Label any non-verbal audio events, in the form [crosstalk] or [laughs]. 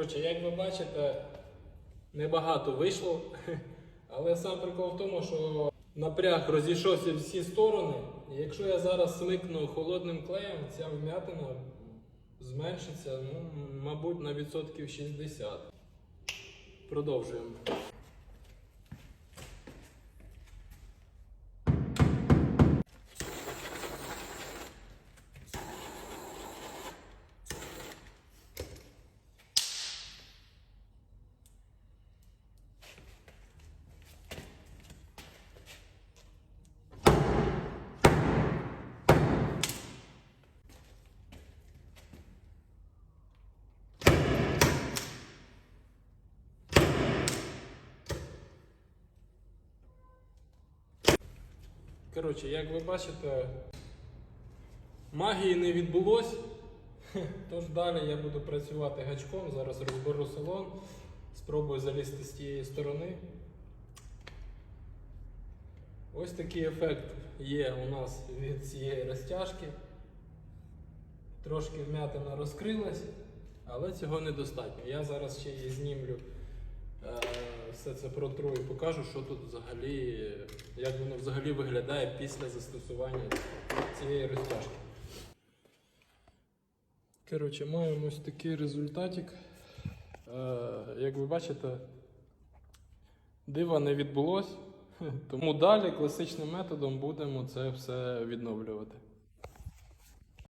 Коротше, як ви бачите, небагато вийшло. [laughs] Але сам прикол в тому, що напряг розійшовся всі сторони. І якщо я зараз смикну холодним клеєм, ця вмятина зменшиться, ну, мабуть, на відсотків 60. Продовжуємо. Коротше, як ви бачите, магії не відбулось. [laughs] Тож далі я буду працювати гачком. Зараз розберу салон, спробую залізти з тієї сторони. Ось такий ефект є у нас від цієї розтяжки. Трошки вмятина розкрилась, але цього недостатньо. Я зараз ще її знімлю, все це протру і покажу, що тут взагалі, як воно взагалі виглядає після застосування цієї розтяжки. Коротше, маємо ось такий результатик. Е, як ви бачите, дива не відбулось, [laughs] тому далі класичним методом будемо це все відновлювати.